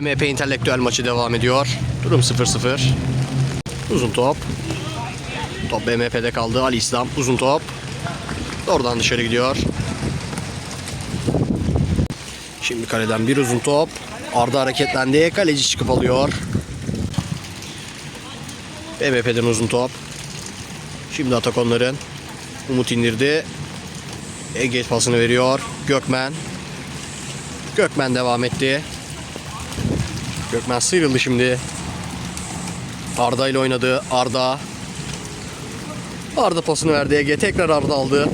MP entelektüel maçı devam ediyor. Durum 0-0. Uzun top. Top BMP'de kaldı. Ali İslam uzun top. Oradan dışarı gidiyor. Şimdi kaleden bir uzun top. Arda hareketlendi. Kaleci çıkıp alıyor. BMP'den uzun top. Şimdi atak onların. Umut indirdi. Ege pasını veriyor. Gökmen. Gökmen devam etti. Gökmen sıyrıldı şimdi. Arda ile oynadı. Arda. Arda pasını verdi Ege. Tekrar Arda aldı.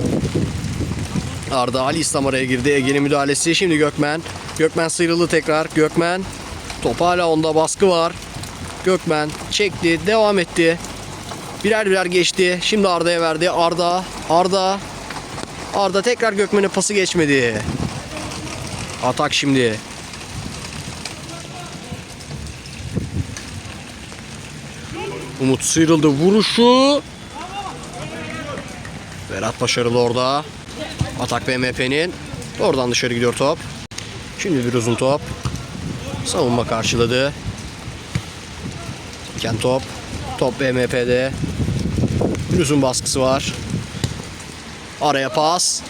Arda Ali İslam araya girdi. Ege'nin müdahalesi. Şimdi Gökmen. Gökmen sıyrıldı tekrar. Gökmen. Top hala onda baskı var. Gökmen çekti. Devam etti. Birer birer geçti. Şimdi Arda'ya verdi. Arda. Arda. Arda tekrar Gökmen'e pası geçmedi. Atak şimdi. Umut sıyrıldı. Vuruşu. Berat başarılı orada. Atak BMP'nin. Oradan dışarı gidiyor top. Şimdi bir uzun top. Savunma karşıladı. Ken top. Top BMP'de. Bir uzun baskısı var. Araya pas.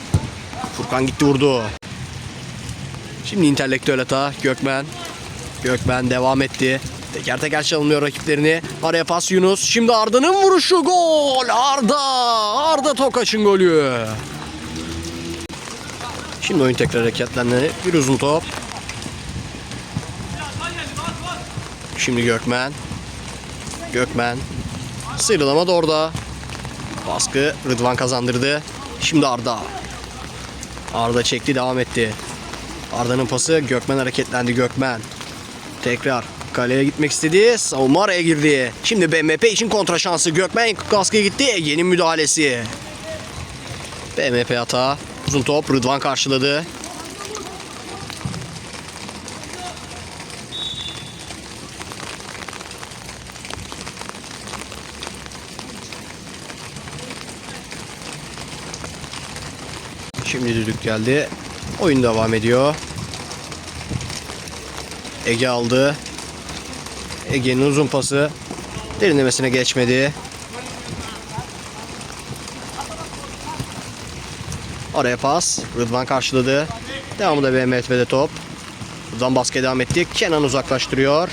Furkan gitti vurdu. Şimdi entelektüel hata. Gökmen. Gökmen devam etti. Teker teker çalınmıyor rakiplerini. Araya pas Yunus. Şimdi Arda'nın vuruşu gol. Arda. Arda Tokaç'ın golü. Şimdi oyun tekrar hareketlendi. Bir uzun top. Şimdi Gökmen. Gökmen. Sıyrılama da orada. Baskı Rıdvan kazandırdı. Şimdi Arda. Arda çekti devam etti. Arda'nın pası Gökmen hareketlendi Gökmen. Tekrar kaleye gitmek istedi. Savunma araya girdi. Şimdi BMP için kontra şansı. Gökmen kaskıya gitti. Ege'nin müdahalesi. BMP hata. Uzun top Rıdvan karşıladı. Şimdi düdük geldi. Oyun devam ediyor. Ege aldı. Ege'nin uzun pası derinlemesine geçmedi. Araya pas. Rıdvan karşıladı. Devamında BMTV'de top. Buradan baskıya devam etti. Kenan uzaklaştırıyor.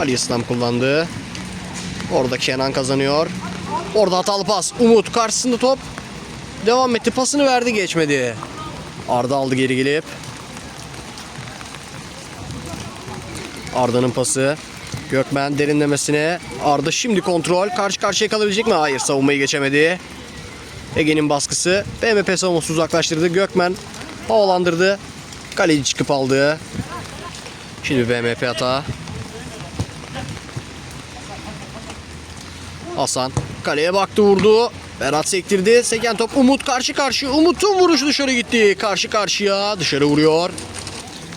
Ali İslam kullandı. Orada Kenan kazanıyor. Orada hatalı pas. Umut karşısında top. Devam etti. Pasını verdi geçmedi. Arda aldı geri gelip. Arda'nın pası. Gökmen derinlemesine. Arda şimdi kontrol. Karşı karşıya kalabilecek mi? Hayır savunmayı geçemedi. Ege'nin baskısı. BMP savunması uzaklaştırdı. Gökmen havalandırdı. Kaleci çıkıp aldı. Şimdi BMP hata. Hasan kaleye baktı vurdu. Berat sektirdi. Seken top Umut karşı karşı. Umut'un vuruşu dışarı gitti. Karşı karşıya dışarı vuruyor.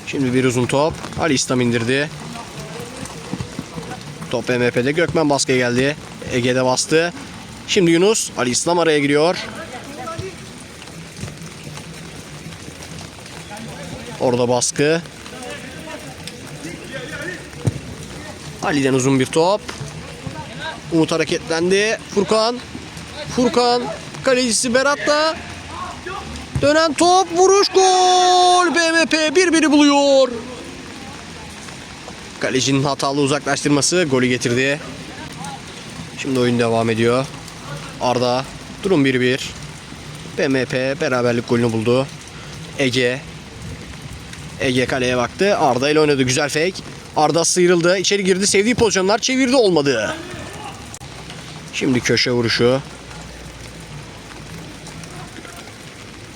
Şimdi bir uzun top. Ali İslam indirdi. Top MHP'de Gökmen baskıya geldi. Ege'de bastı. Şimdi Yunus. Ali İslam araya giriyor. Orada baskı. Ali'den uzun bir top. Umut hareketlendi. Furkan. Furkan. Kalecisi Berat'la. Dönen top. Vuruş gol. BMP birbiri buluyor. Kalecinin hatalı uzaklaştırması golü getirdi. Şimdi oyun devam ediyor. Arda. Durum 1-1. BMP beraberlik golünü buldu. Ege. Ege kaleye baktı. Arda ile oynadı. Güzel fake. Arda sıyrıldı. içeri girdi. Sevdiği pozisyonlar çevirdi olmadı. Şimdi köşe vuruşu.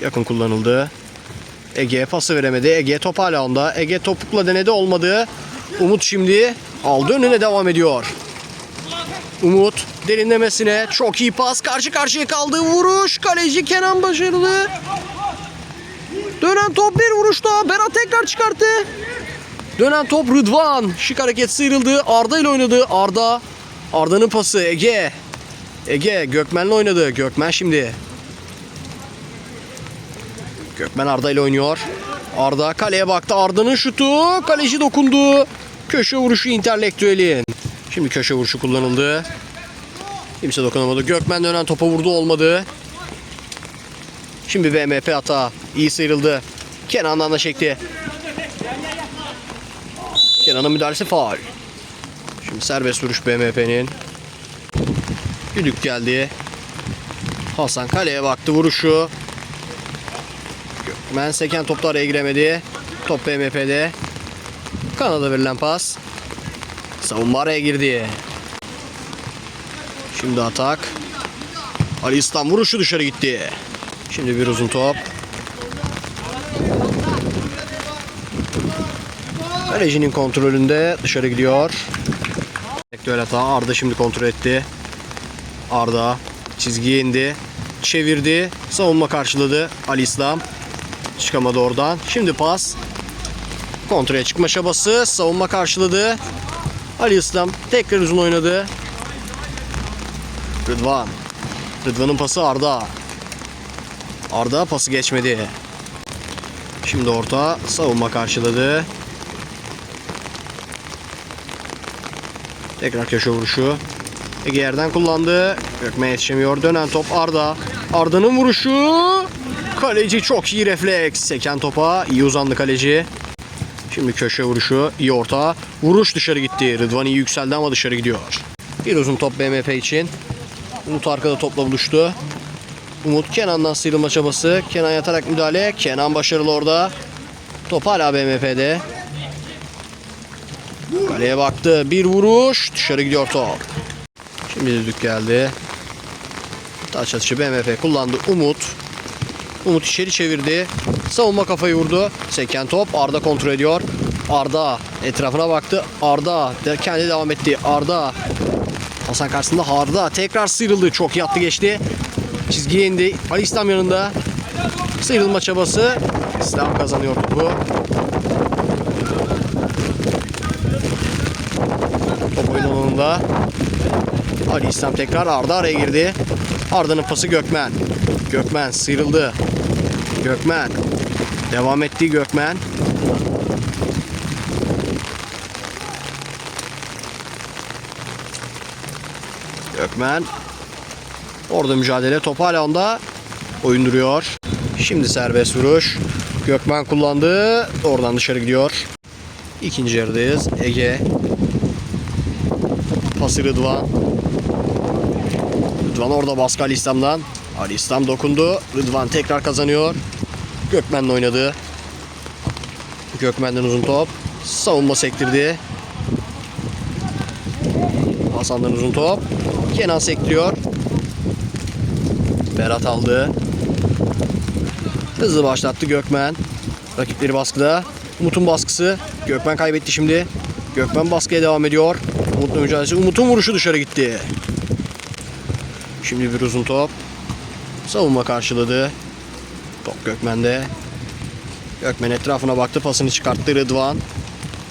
Yakın kullanıldı. Ege pası veremedi. Ege top hala onda. Ege topukla denedi olmadı. Umut şimdi aldı önüne devam ediyor. Umut derinlemesine çok iyi pas. Karşı karşıya kaldığı vuruş. Kaleci Kenan başarılı. Dönen top bir vuruş daha. Berat tekrar çıkarttı. Dönen top Rıdvan. Şık hareket sıyrıldı. Arda ile oynadı. Arda. Arda'nın pası Ege. Ege Gökmen'le oynadı. Gökmen şimdi. Gökmen Arda ile oynuyor. Arda kaleye baktı. Arda'nın şutu. Kaleci dokundu. Köşe vuruşu intelektüelin. Şimdi köşe vuruşu kullanıldı. Kimse dokunamadı. Gökmen dönen topa vurdu olmadı. Şimdi BMP hata. İyi sıyrıldı. Kenan'dan da çekti. Kenan'ın müdahalesi faul. Şimdi serbest vuruş BMP'nin. Düdük geldi. Hasan kaleye baktı vuruşu. Gökmen seken topta araya giremedi. Top BMP'de. Kanada verilen pas. Savunma araya girdi. Şimdi atak. Ali İslam vuruşu dışarı gitti. Şimdi bir uzun top. Kalecinin kontrolünde dışarı gidiyor. Sektör hata. Arda şimdi kontrol etti. Arda çizgiye indi. Çevirdi. Savunma karşıladı. Ali İslam. Çıkamadı oradan. Şimdi pas. Kontraya çıkma çabası. Savunma karşıladı. Ali İslam tekrar uzun oynadı. Rıdvan. Rıdvan'ın pası Arda. Arda pası geçmedi. Şimdi orta savunma karşıladı. Tekrar köşe vuruşu. Ege yerden kullandı. Gökmen yetişemiyor. Dönen top Arda. Arda'nın vuruşu. Kaleci çok iyi refleks. Seken topa iyi uzandı kaleci. Şimdi köşe vuruşu. iyi orta. Vuruş dışarı gitti. Rıdvan iyi yükseldi ama dışarı gidiyor. Bir uzun top BMP için. Umut arkada topla buluştu. Umut Kenan'dan sıyrılma çabası. Kenan yatarak müdahale. Kenan başarılı orada. Top hala BMP'de. Kaleye baktı. Bir vuruş. Dışarı gidiyor top. Şimdi düdük geldi. Taç atışı BMP kullandı. Umut. Umut içeri çevirdi. Savunma kafayı vurdu. Seken top. Arda kontrol ediyor. Arda etrafına baktı. Arda kendi devam etti. Arda. Hasan karşısında Arda tekrar sıyrıldı. Çok yattı geçti. Çizgiye indi. Ali İslam yanında. Sıyrılma çabası. İslam kazanıyor topu. Top oyun. Ali İslam tekrar Arda araya girdi. Arda'nın pası Gökmen. Gökmen sıyrıldı. Gökmen. Devam etti Gökmen. Gökmen. Orada mücadele. Top hala onda. Oyun duruyor. Şimdi serbest vuruş. Gökmen kullandı. Oradan dışarı gidiyor. İkinci yarıdayız. Ege. Pası Rıdvan. Rıdvan orada baskı Ali İslam'dan. Ali İslam dokundu. Rıdvan tekrar kazanıyor. Gökmen'le oynadı. Gökmen'den uzun top. Savunma sektirdi. Hasan'dan uzun top. Kenan sektiriyor. Berat aldı. Hızlı başlattı Gökmen. Rakipleri baskıda. Umut'un baskısı. Gökmen kaybetti şimdi. Gökmen baskıya devam ediyor. Umut'la mücadelesi. Umut'un vuruşu dışarı gitti. Şimdi bir uzun top. Savunma karşıladı. Top Gökmen'de. Gökmen etrafına baktı. Pasını çıkarttı Rıdvan.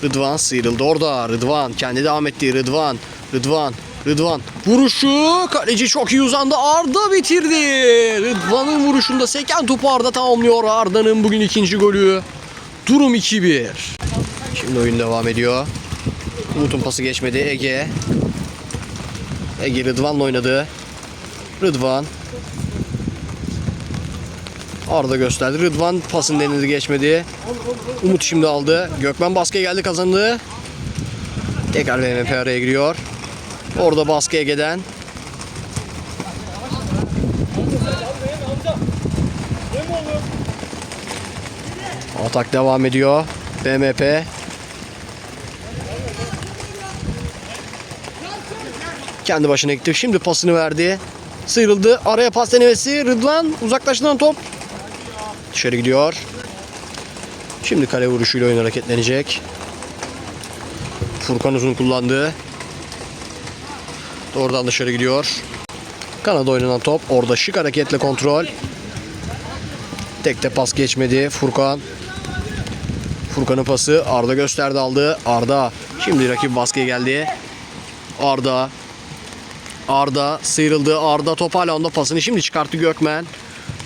Rıdvan sıyrıldı orada. Rıdvan kendi devam etti. Rıdvan. Rıdvan. Rıdvan. Vuruşu. Kaleci çok iyi uzandı. Arda bitirdi. Rıdvan'ın vuruşunda seken topu Arda tamamlıyor. Arda'nın bugün ikinci golü. Durum 2-1. Şimdi oyun devam ediyor. Umut'un pası geçmedi. Ege. Ege Rıdvan'la oynadı. Rıdvan. Arda gösterdi. Rıdvan pasın denedi geçmedi. Umut şimdi aldı. Gökmen baskıya geldi kazandı. Tekrar BMP araya giriyor. Orada baskı Ege'den. Atak devam ediyor. BMP. Kendi başına gitti. Şimdi pasını verdi. Sıyrıldı. Araya pas denemesi. Rıdvan uzaklaştıran top. Dışarı gidiyor. Şimdi kale vuruşuyla oyun hareketlenecek. Furkan uzun kullandı. Doğrudan dışarı gidiyor. Kanada oynanan top. Orada şık hareketle kontrol. Tek de pas geçmedi. Furkan. Furkan'ın pası. Arda gösterdi aldı. Arda. Şimdi rakip baskıya geldi. Arda. Arda sıyrıldı. Arda top hala onda pasını şimdi çıkarttı Gökmen.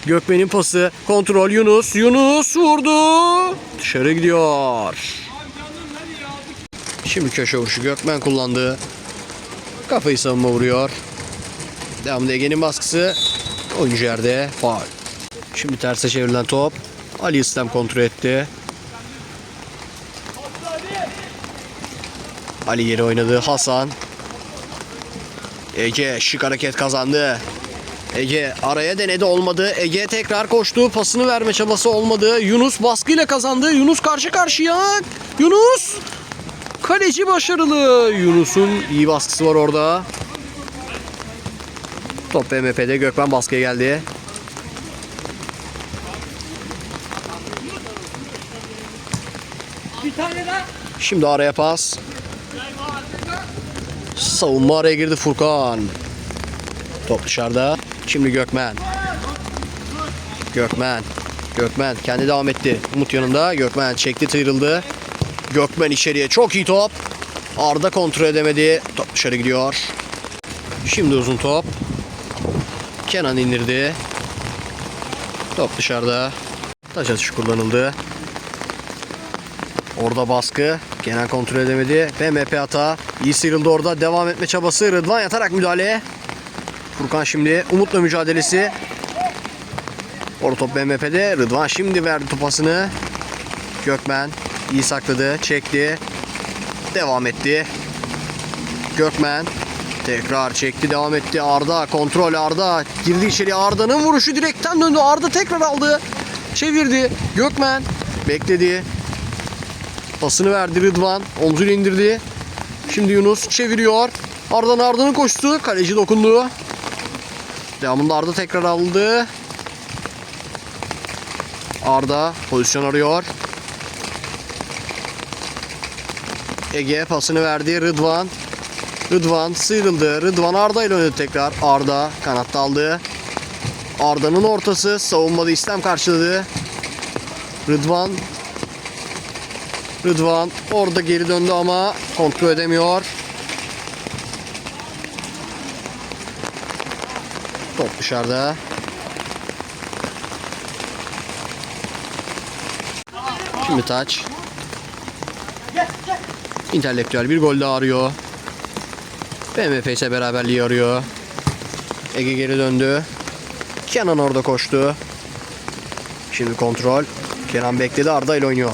Gökmen'in pası. Kontrol Yunus. Yunus vurdu. Dışarı gidiyor. Şimdi köşe vuruşu Gökmen kullandı. Kafayı savunma vuruyor. Devamında Ege'nin baskısı. Oyuncu yerde. Faul. Şimdi terse çevrilen top. Ali İslam kontrol etti. Ali yeri oynadı. Hasan. Ege şık hareket kazandı. Ege araya denedi olmadı. Ege tekrar koştu. Pasını verme çabası olmadı. Yunus baskıyla kazandı. Yunus karşı karşıya. Yunus. Kaleci başarılı. Yunus'un iyi baskısı var orada. Top BMP'de Gökmen baskıya geldi. Şimdi araya pas. Savunma araya girdi Furkan. Top dışarıda. Şimdi Gökmen. Gökmen. Gökmen kendi devam etti. Umut yanında. Gökmen çekti sıyrıldı. Gökmen içeriye çok iyi top. Arda kontrol edemedi. Top dışarı gidiyor. Şimdi uzun top. Kenan indirdi. Top dışarıda. Taç atışı kullanıldı. Orada baskı. Kenan kontrol edemedi. BMP hata. İyi sıyrıldı orada. Devam etme çabası. Rıdvan yatarak müdahale. Furkan şimdi Umut'la mücadelesi. Orta top BMP'de. Rıdvan şimdi verdi topasını. Gökmen iyi sakladı. Çekti. Devam etti. Gökmen tekrar çekti devam etti. Arda kontrol Arda girdi içeri. Arda'nın vuruşu direkten döndü. Arda tekrar aldı. Çevirdi. Gökmen bekledi. Pasını verdi Rıdvan. Omzunu indirdi. Şimdi Yunus çeviriyor. Arda'nın Arda'nın koştu. Kaleci dokundu. Devamında Arda tekrar aldı. Arda pozisyon arıyor. Ege pasını verdi. Rıdvan. Rıdvan sıyrıldı. Rıdvan Arda ile oynadı tekrar. Arda kanatta aldı. Arda'nın ortası. Savunmada İslam karşıladı. Rıdvan Rıdvan orada geri döndü ama kontrol edemiyor. Top dışarıda. Şimdi taç. İntelektüel bir gol daha arıyor. BMP ise beraberliği arıyor. Ege geri döndü. Kenan orada koştu. Şimdi kontrol. Kenan bekledi Arda ile oynuyor.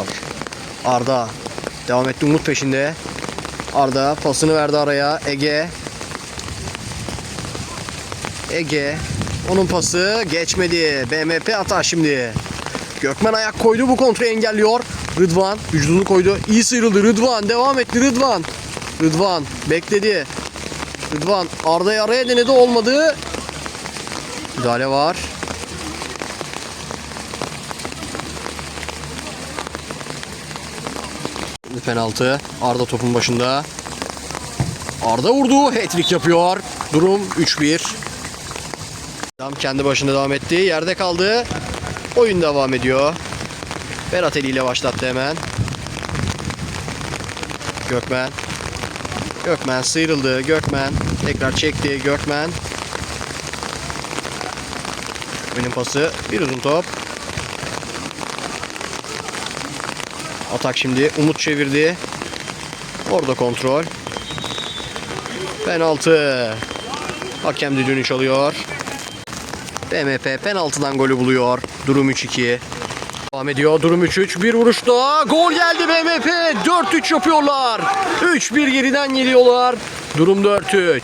Arda devam etti Umut peşinde. Arda pasını verdi araya. Ege. Ege. Onun pası geçmedi. BMP hata şimdi. Gökmen ayak koydu bu kontrolü engelliyor. Rıdvan vücudunu koydu. İyi sıyrıldı. Rıdvan devam etti Rıdvan. Rıdvan bekledi. Rıdvan Arda'yı araya denedi olmadı. Müdahale var. Penaltı. Arda topun başında. Arda vurdu. Hat-trick yapıyor. Durum 3-1. Tam kendi başında devam etti. Yerde kaldı. Oyun devam ediyor. Berat Eli ile başlattı hemen. Gökmen. Gökmen sıyrıldı. Gökmen tekrar çekti. Gökmen. Benim pası. Bir uzun top. Atak şimdi. Umut çevirdi. Orada kontrol. Penaltı. Hakem düdüğünü çalıyor. BMP penaltıdan golü buluyor. Durum 3-2. Devam ediyor. Durum 3-3. Bir vuruş. Gol geldi BMP. 4-3 yapıyorlar. 3-1 geriden geliyorlar. Durum 4-3.